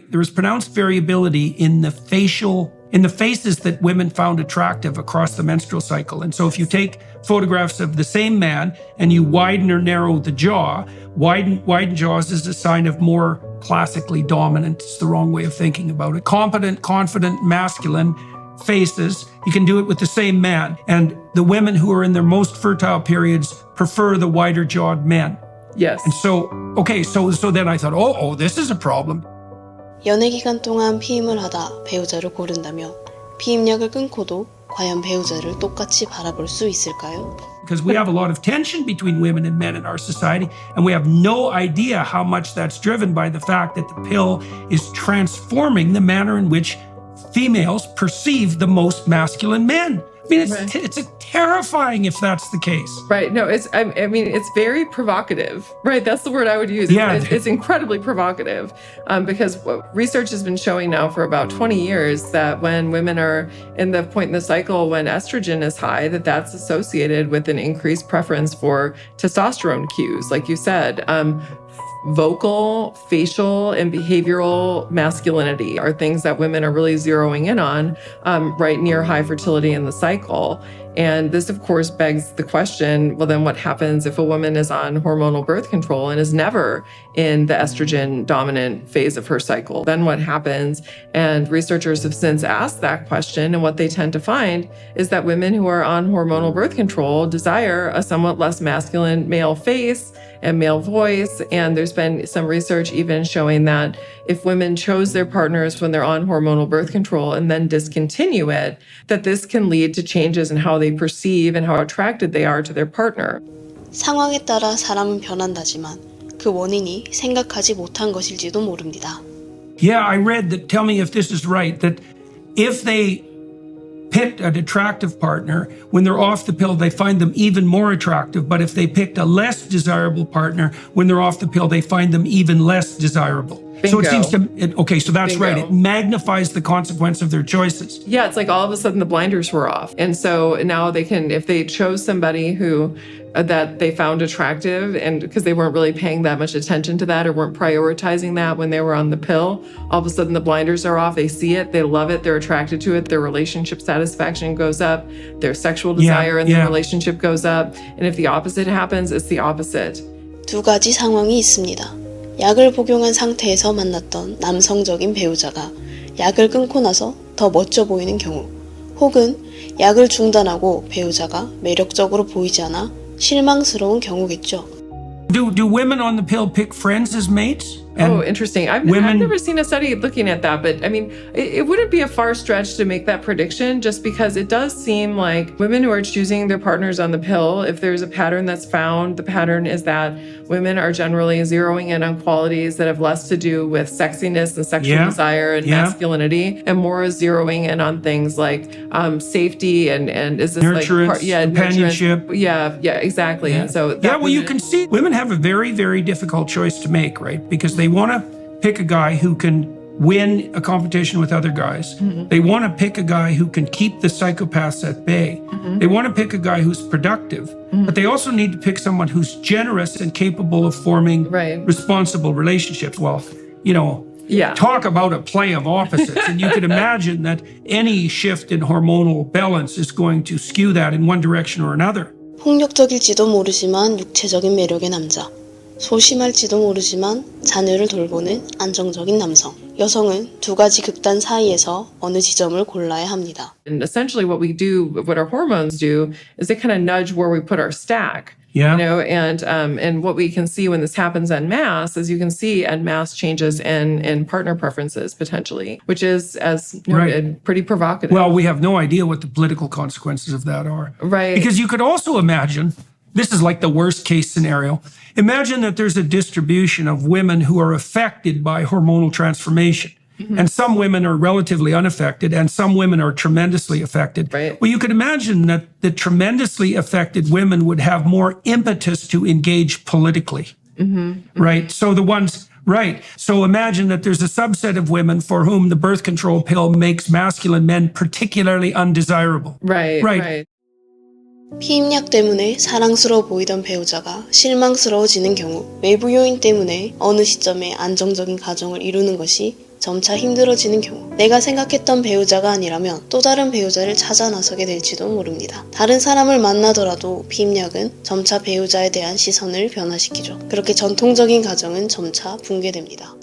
There was pronounced variability in the facial in the faces that women found attractive across the menstrual cycle. And so if you take photographs of the same man and you widen or narrow the jaw, widen widen jaws is a sign of more classically dominant. It's the wrong way of thinking about it. Competent, confident, masculine faces. You can do it with the same man. And the women who are in their most fertile periods prefer the wider jawed men. Yes. And so, okay, so so then I thought, oh, oh, this is a problem. 연애 기간 동안 피임을 하다 배우자를 고른다면 피임약을 끊고도 과연 배우자를 똑같이 바라볼 수 있을까요? because we have a lot of tension between women and men in our society, and we have no idea how much that's driven by the fact that the pill is transforming the manner in which females perceive the most masculine men. I mean, it's Right. it's a terrifying if that's the case. Right. No, it's, I, I mean, it's very provocative, right? That's the word I would use. Yeah. It's, it's incredibly provocative um, because what research has been showing now for about 20 years that when women are in the point in the cycle when estrogen is high, that that's associated with an increased preference for testosterone cues, like you said. Um, vocal, facial, and behavioral masculinity are things that women are really zeroing in on um, right near high fertility in the cycle. And this, of course, begs the question well, then what happens if a woman is on hormonal birth control and is never in the estrogen dominant phase of her cycle? Then what happens? And researchers have since asked that question. And what they tend to find is that women who are on hormonal birth control desire a somewhat less masculine male face and male voice. And there's been some research even showing that if women chose their partners when they're on hormonal birth control and then discontinue it, that this can lead to changes in how they perceive and how attracted they are to their partner. 상황에 따라 사람은 변한다지만 그 원인이 생각하지 못한 것일지도 모릅니다. Yeah, I read that. Tell me if this is right. That if they picked an attractive partner, when they're off the pill, they find them even more attractive. But if they picked a less desirable partner, when they're off the pill, they find them even less desirable. So it Bingo. seems to. It, okay, so that's right. Bingo. It magnifies the consequence of their choices. Yeah, it's like all of a sudden the blinders were off. And so now they can, if they chose somebody who uh, that they found attractive and because they weren't really paying that much attention to that or weren't prioritizing that when they were on the pill, all of a sudden the blinders are off. They see it, they love it, they're attracted to it, their relationship satisfaction goes up, their sexual Yeah, desire in yeah. the relationship goes up. And if the opposite happens, it's the opposite. 두 가지 상황이 있습니다. 약을 복용한 상태에서 만났던 남성적인 배우자가 약을 끊고 나서 더 멋져 보이는 경우, 혹은 약을 중단하고 배우자가 매력적으로 보이지 않아 실망스러운 경우겠죠. Do do women on the pill pick friends as mates? And oh, interesting. I've, women- I've never seen a study looking at that, but I mean, it, it wouldn't be a far stretch to make that prediction just because it does seem like women who are choosing their partners on the pill, if there's a pattern that's found, the pattern is that women are generally zeroing in on qualities that have less to do with sexiness and sexual Yeah. desire and Yeah. masculinity and more zeroing in on things like um, safety and, and is this Nurturance, like, yeah, nurturance. companionship. Yeah, yeah, exactly. And so yeah, well, you can see women have a very, very difficult choice to make, right? Because they want to pick a guy who can win a competition with other guys. Mm-hmm. They want to pick a guy who can keep the psychopaths at bay. Mm-hmm. They want to pick a guy who's productive, but they also need to pick someone who's generous and capable of forming Right. responsible relationships. Well, you know, Yeah. talk about a play of opposites. and you could imagine that any shift in hormonal balance is going to skew that in one direction or another. 폭력적일지도 모르지만 육체적인 매력의 남자. 소심할지도 모르지만 자녀를 돌보는 안정적인 남성. 여성은 두 가지 극단 사이에서 어느 지점을 골라야 합니다. And essentially, what we do, what our hormones do, is they kind of nudge where we put our stack. Yeah. You know, and um, and what we can see when this happens en masse is you can see en masse changes in in partner preferences potentially, which is as noted, pretty provocative. Well, we have no idea what the political consequences of that are. Right. Because you could also imagine this is like the worst case scenario. Imagine that there's a distribution of women who are affected by hormonal transformation. Mm-hmm. And some women are relatively unaffected, and some women are tremendously affected. Right. Well, you could imagine that the tremendously affected women would have more impetus to engage politically. Mm-hmm. Right. So the ones, right. So imagine that there's a subset of women for whom the birth control pill makes masculine men particularly undesirable. right, Right. right. 피임약 때문에 사랑스러워 보이던 배우자가 실망스러워지는 경우 외부 요인 때문에 어느 시점에 안정적인 가정을 이루는 것이 점차 힘들어지는 경우, 내가 생각했던 배우자가 아니라면 또 다른 배우자를 찾아 나서게 될지도 모릅니다. 다른 사람을 만나더라도 피임약은 점차 배우자에 대한 시선을 변화시키죠. 그렇게 전통적인 가정은 점차 붕괴됩니다.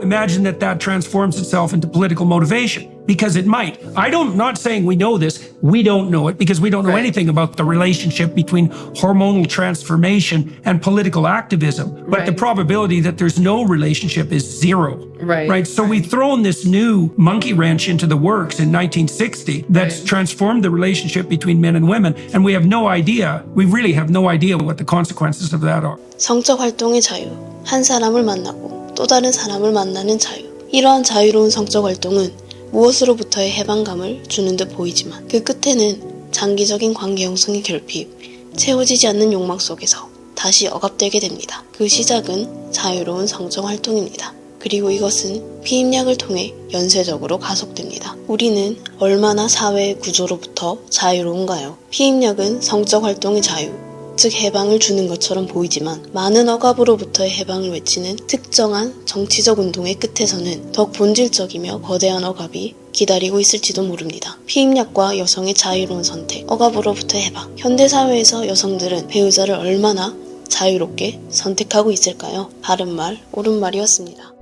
Imagine that that transforms itself into political motivation because it might. I don't not saying we know this. We don't know it because we don't know Right. anything about the relationship between hormonal transformation and political activism. But the Right. probability that there's no relationship is zero. Right, Right. So we've thrown this new monkey wrench into the works in 1960 that's Right. transformed the relationship between men and women and we have no idea. We really have no idea what the consequences of that are. 성적 활동의 자유, 한 사람을 만나고 또 다른 사람을 만나는 자유. 이러한 자유로운 성적 활동은 무엇으로부터의 해방감을 주는 듯 보이지만 그 끝에는 장기적인 관계 형성의 결핍, 채워지지 않는 욕망 속에서 다시 억압되게 됩니다. 그 시작은 자유로운 성적 활동입니다. 그리고 이것은 피임약을 통해 연쇄적으로 가속됩니다. 우리는 얼마나 사회의 구조로부터 자유로운가요? 피임약은 성적 활동의 자유, 즉 해방을 주는 것처럼 보이지만 많은 억압으로부터의 해방을 외치는 특정한 정치적 운동의 끝에서는 더욱 본질적이며 거대한 억압이 기다리고 있을지도 모릅니다. 피임약과 여성의 자유로운 선택, 억압으로부터 해방. 현대사회에서 여성들은 배우자를 얼마나 자유롭게 선택하고 있을까요? 바른말, 옳은말이었습니다.